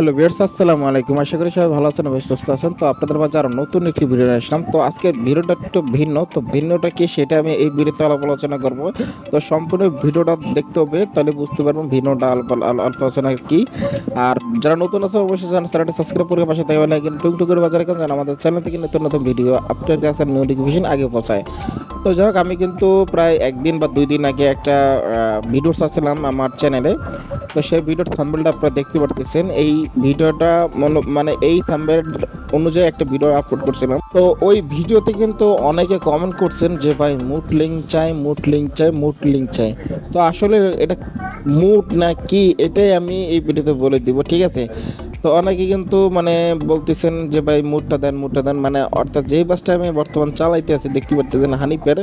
Hello বিয়ার্স আসসালামু আলাইকুম। আশা করি সবাই ভালো আছেন এবং সুস্থ আছেন। তো আপনাদের মাঝে আরও নতুন একটি ভিডিও নিয়ে আসলাম। তো আজকে ভিডিওটা একটু ভিন্ন। তো ভিন্নটা কি সেটা আমি এই ভিডিওতে আলাপ আলোচনা করব। তো সম্পূর্ণ ভিডিওটা দেখতে হবে, তাহলে বুঝতে পারবেন ভিন্নটা আলাপ আলোচনা কি। আর যারা নতুন আছে অবশ্যই জানেন চ্যানেলটা সাবস্ক্রাইব করে পাশে থাকবে লাইক টুকটুক করে বাজারে কেন যেন আমাদের চ্যানেল থেকে নতুন নতুন ভিডিও আপনার কাছে নোটিফিকেশন আগে পৌঁছায়। তো যাই হোক, আমি কিন্তু প্রায় একদিন বা দুই দিন আগে একটা ভিডিও ছাড়ছিলাম আমার চ্যানেলে। তো সেই ভিডিওর থাম্বেলটা আপনারা দেখতে পারতেছেন। এই ভিডিওটা মানে এই থাম্বেল অনুযায়ী একটা ভিডিও আপলোড করছিলাম তো ওই ভিডিওতে কিন্তু অনেকে কমেন্ট করছেন যে, ভাই মুট লিঙ্ক চাই মুট লিঙ্ক চাই মুট লিঙ্ক চাই। তো আসলে এটা মুট না কি, এটাই আমি এই ভিডিওতে বলে দিব, ঠিক আছে? তো অনেকে কিন্তু মানে বলতেছেন যে, ভাই, মুডটা দেন মুডটা দেন। মানে অর্থাৎ যেই বাসটা আমি বর্তমান চালাইতে আছি, দেখতে পারতেছেন হানিপের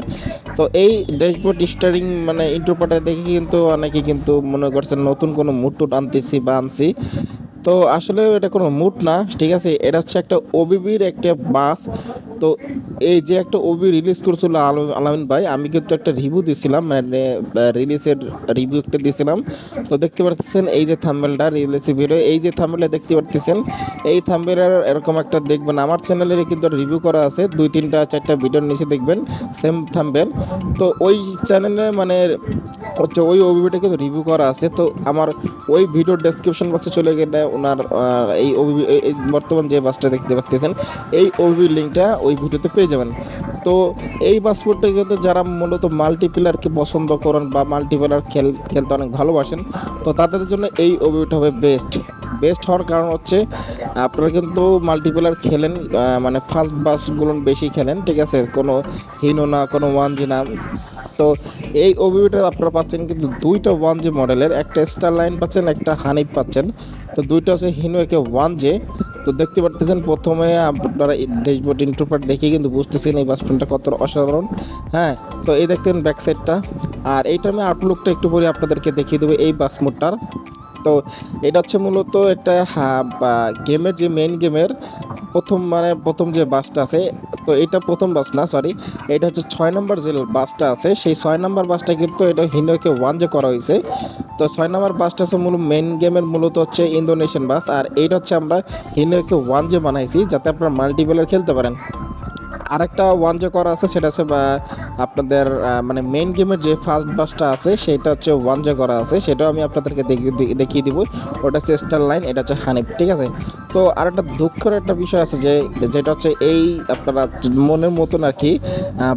তো এই ড্যাশবোর্ড স্টারিং মানে ইন্টারপ্রেটার দেখে কিন্তু অনেকে কিন্তু মনে করছেন, নতুন কোনো মুড টুট আনতেছি বা আনছি। তো আসলে এটা কোনো মুড না, ঠিক আছে? এটা হচ্ছে একটা ওবিবির একটা বাস। তো এই যে একটা ওবি রিলিজ করছিল আল- আলামিন ভাই, আমি কিন্তু একটা রিভিউ দিছিলাম মানে রিলিজের রিভিউ একটা দিছিলাম। তো দেখতে পারতেছেন এই যে থাম্বেলটা রিলিজ ভিডিও এই যে থাম্বেলটা দেখতে পারতেছেন, এই থাম্বেলের এরকম একটা দেখবেন। আমার চ্যানেলের কিন্তু রিভিউ করা আছে, দুই, তিনটা, চারটা ভিডিওর নিচে দেখবেন সেম থাম্বেল তো ওই চ্যানেলে মানে হচ্ছে ওই ওবিটা কিন্তু রিভিউ করা আছে। তো আমার ওই ভিডিওর ডেসক্রিপশন বক্সে চলে গেলে ওনার এই ওবি এই বর্তমান যে বাসটা দেখতে পাচ্ছেন এই ওবি লিঙ্কটা ওই ভিডিওতে পেয়ে যাবেন। তো এই পাসপোর্টটা কিন্তু যারা মূলত মাল্টিপ্লেয়ারকে পছন্দ করেন বা মাল্টিপ্লেয়ার খেল, খেলতে অনেক ভালোবাসেন, তো তাদের জন্য এই ওবিটা হবে বেস্ট বেস্ট হওয়ার কারণ হচ্ছে, আপনারা কিন্তু মাল্টিপ্লেয়ার খেলেন মানে ফার্স্ট বাসগুলো বেশি খেলেন, ঠিক আছে? কোনো হিনো না, কোনো ওয়ান জি না। তো এই ওবিটা আপনারা পাচ্ছেন কিন্তু দুইটা ওয়ান জে মডেলের একটা স্টার লাইন পাচ্ছেন, একটা হানি পাচ্ছেন। তো দুইটা হচ্ছে হিনো একে ওয়ান জে তো দেখতে পারতেছেন প্রথমে আপনারা ড্যাশবোর্ড ইন্টারপ্যাট দেখে কিন্তু বুঝতেছেন এই বাসপেনটা কত অসাধারণ। হ্যাঁ তো এই দেখতেন ব্যাক সাইডটা আর এইটা আমি আউটলুকটা একটু পরে আপনাদেরকে দেখিয়ে দেবো এই বাস মোডটার তো এটা হচ্ছে মূলত একটা গেমের যে মেইন গেমের প্রথম মানে প্রথম যে বাসটা আছে, তো এটা প্রথম বাস না সরি এটা হচ্ছে ছয় নম্বর যে বাসটা আছে, সেই ছয় নম্বর বাসটা কিন্তু এটা হিন্দুকে ওয়ান যে করা হয়েছে, তো ছয় নম্বর বাসটা হচ্ছে মূলত মেন গেমের মূলত হচ্ছে ইন্দোনেশিয়ান বাস আর এইটা হচ্ছে আমরা হিন্দুকে ওয়ান যে বানাইছি, যাতে আপনারা মাল্টিপ্লেয়ার খেলতে পারেন। আরেকটা ওয়ান যে করা আছে, সেটা হচ্ছে আপনাদের মানে মেইন গেমের যে ফার্স্ট বাসটা আছে, সেটা হচ্ছে ওয়ান যে করা আছে। সেটাও আমি আপনাদেরকে দেখিয়ে দিব। ওটা হচ্ছে স্টার লাইন এটা হচ্ছে হানিফ ঠিক আছে? তো আর একটা দুঃখের একটা বিষয় আছে যে, যেটা হচ্ছে এই আপনারা মনের মতন আর কি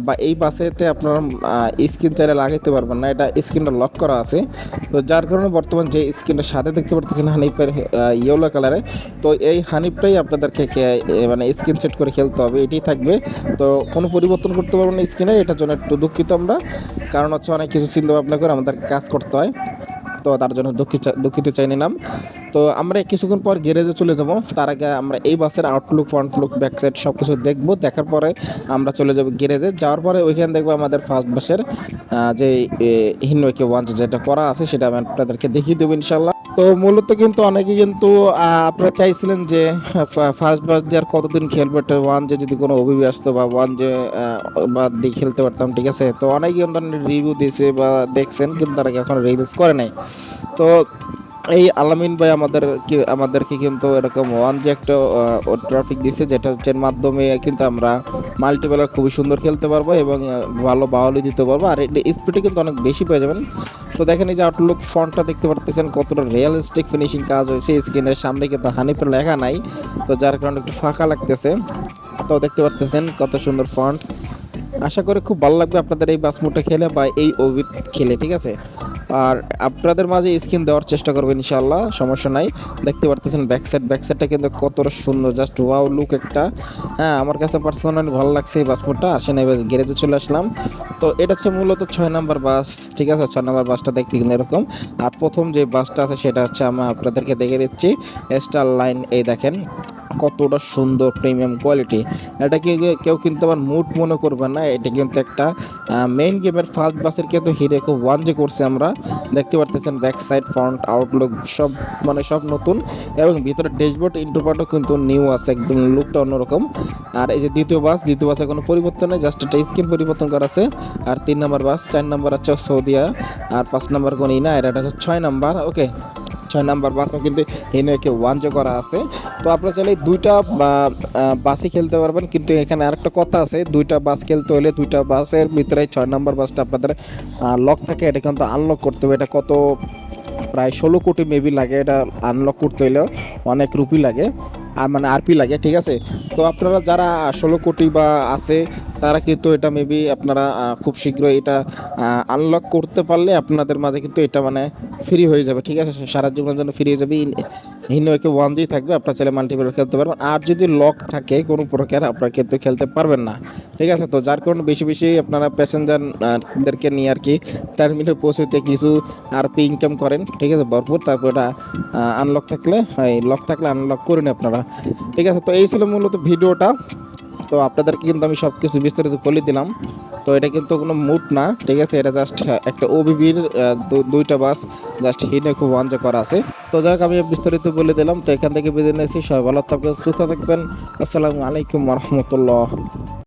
বা এই বাসেতে আপনারা স্ক্রিন চাইলে লাগাইতে পারবেন না। এটা স্ক্রিনটা লক করা আছে। তো যার কারণে বর্তমান যে স্ক্রিনটা সাথে দেখতে পারতেছেন হানিফের ইয়েলো কালারে তো এই হানিফটাই আপনাদেরকে মানে স্ক্রিন সেট করে খেলতে হবে। এটাই থাকবে। তো কোনো পরিবর্তন করতে পারব না স্ক্রিনের এটার জন্য একটু দুঃখিত আমরা। কারণ হচ্ছে অনেক কিছু চিন্তা ভাবনা করে আমাদের কাজ করতে হয়। তো তার জন্য দুঃখিত দুঃখিত চাই নিলাম। তো আমরা কিছুক্ষণ পর গ্যারেজে চলে যাব। তার আগে আমরা এই বাসের outlook front look back side সব কিছু দেখব। দেখার পরে আমরা চলে যাব গ্যারেজে। যাওয়ার পরে ওইখানে দেখব আমাদের ফার্স্ট বাসের যে হিনওয়েকে ওয়ান যেটা করা আছে সেটা আমি আপনাদেরকে দেখিয়ে দেবো ইনশাল্লাহ তো মূলত কিন্তু অনেকে কিন্তু আপনারা চাইছিলেন যে ফার্স্ট বাস দিয়ে আর কতদিন খেলবে ওয়ান যে যদি কোনো অভিবি আসতো বা ওয়ান যে বাদ দিয়ে খেলতে পারতাম, ঠিক আছে? তো অনেকে কিন্তু রিভিউ দিয়েছে বা দেখছেন, কিন্তু তারা এখন রিলিজ করে নাই? তো এই আলামিন ভাই আমাদের আমাদেরকে কিন্তু এরকম ওয়ান যে একটা ট্রাফিক দিছে যেটা হচ্ছে মাধ্যমে কিন্তু আমরা মাল্টিপ্লেয়ার খুবই সুন্দর খেলতে পারব এবং ভালো বাউলি দিতে পারব। আর স্পিডে কিন্তু অনেক বেশি পেয়ে যাবেন। তো দেখেন এই যে আউটলুক ফন্টটা দেখতে পারতেছেন কতটা রিয়েলিস্টিক ফিনিশিং কাজ হয়েছে। স্ক্রিনের সামনে কিন্তু হানিফের লেখা নাই। তো যার কারণে একটু ফাঁকা লাগতেছে। তো দেখতে পারতেছেন কত সুন্দর ফন্ট আশা করি খুব ভালো লাগবে আপনাদের এই বাসমুটটা খেলে বা এই ওভিড খেলে, ঠিক আছে? আর আপনাদের মাঝে স্ক্রিন দেওয়ার চেষ্টা করবেন ইনশাল্লাহ সমস্যা নাই। দেখতে পারতেছেন ব্যাক সাইড ব্যাক সাইডটা কিন্তু কতটা সুন্দর জাস্ট ওয়াও লুক একটা। হ্যাঁ আমার কাছে পার্সোনালি ভালো লাগছে এই বাসমুটটা আসেন এবার গ্যারেজে চলে আসলাম। তো এটা হচ্ছে মূলত ছয় নম্বর বাস, ঠিক আছে? ছয় নম্বর বাসটা দেখতে কিন্তু এরকম। আর প্রথম যে বাসটা আছে সেটা হচ্ছে আমি আপনাদেরকে দেখে দিচ্ছি স্টার লাইন এই দেখেন। কতটা সুন্দর প্রিমিয়াম কোয়ালিটি এটাকে কেউ কিন্তু আবার মুড মনে করবে না, এটা কিন্তু একটা মেইন গেমের ফার্স্ট বাসের কিন্তু হিরেকো ওয়ান যে করছে আমরা, দেখতে পারতেছেন ব্যাক সাইড ফ্রন্ট আউটলুক সব মানে সব নতুন। এবং ভিতরে ড্যাশবোর্ড ইন্টারপার্টও কিন্তু নিউ আছে, একদম লুকটা অন্যরকম। আর এই যে দ্বিতীয় বাস দ্বিতীয় বাসে কোনো পরিবর্তন নেই জাস্ট একটা স্ক্রিন পরিবর্তন করা আছে। আর তিন নম্বর বাস চার নম্বর হচ্ছে সৌদিয়া আর পাঁচ নম্বর কোনো ইনা এটা হচ্ছে ছয় নম্বর ওকে ছয় নাম্বার বাসও কিন্তু হিনোকে ওয়ান জে করা আছে। তো আপনারা চাইলে দুইটা বাসই খেলতে পারবেন। কিন্তু এখানে আরেকটা কথা আছে, দুইটা বাস খেলতে হলে দুইটা বাসের ভিতরে ছয় নাম্বার বাসটা আপনাদের লক থাকে, এটা কিন্তু আনলক করতে হবে। এটা কত, প্রায় ষোলো কোটি মেবি লাগে, এটা আনলক করতে হলেও অনেক রুপি লাগে আর মানে আরপি লাগে, ঠিক আছে? তো আপনারা যারা ষোলো কোটি বা আছে তারা কিন্তু এটা মেবি আপনারা খুব শীঘ্রই এটা আনলক করতে পারলে আপনাদের মাঝে কিন্তু এটা মানে ফ্রি হয়ে যাবে, ঠিক আছে? সারা জীবনের জন্য ফ্রি হয়ে যাবে। হিনোকে ওয়ান দিয়ে থাকবে, আপনার ছেলে মাল্টিপ্লেয়ার খেলতে পারবেন আর যদি লক থাকে কোনো প্রকার, আপনারা কিন্তু খেলতে পারবেন না, ঠিক আছে? তো যার কারণে বেশি বেশি আপনারা প্যাসেঞ্জারদেরকে নিয়ে আর কি টার্মিনাল পৌঁছতে কিছু আর পি ইনকাম করেন, ঠিক আছে? ভরপুর। তারপর এটা আনলক থাকলে, হয় লক থাকলে আনলক করেন আপনারা, ঠিক আছে? তো এই ছিল মূলত ভিডিওটা। তো আপনাদেরকে কিন্তু আমি সব কিছু বিস্তারিত বলে দিলাম। তো এটা কিন্তু কোনো মুড না, ঠিক আছে? এটা জাস্ট একটা ওবিবির দুইটা বাস জাস্ট হিনে খুব অঞ্জ করা আছে। তো যাই আমি বিস্তারিত বলে দিলাম। তো এখান থেকে বেঁধে নিয়েছি সবাই ভালো থাকবেন, সুস্থ থাকবেন। আসসালামু আলাইকুম রহমতুল্লাহ।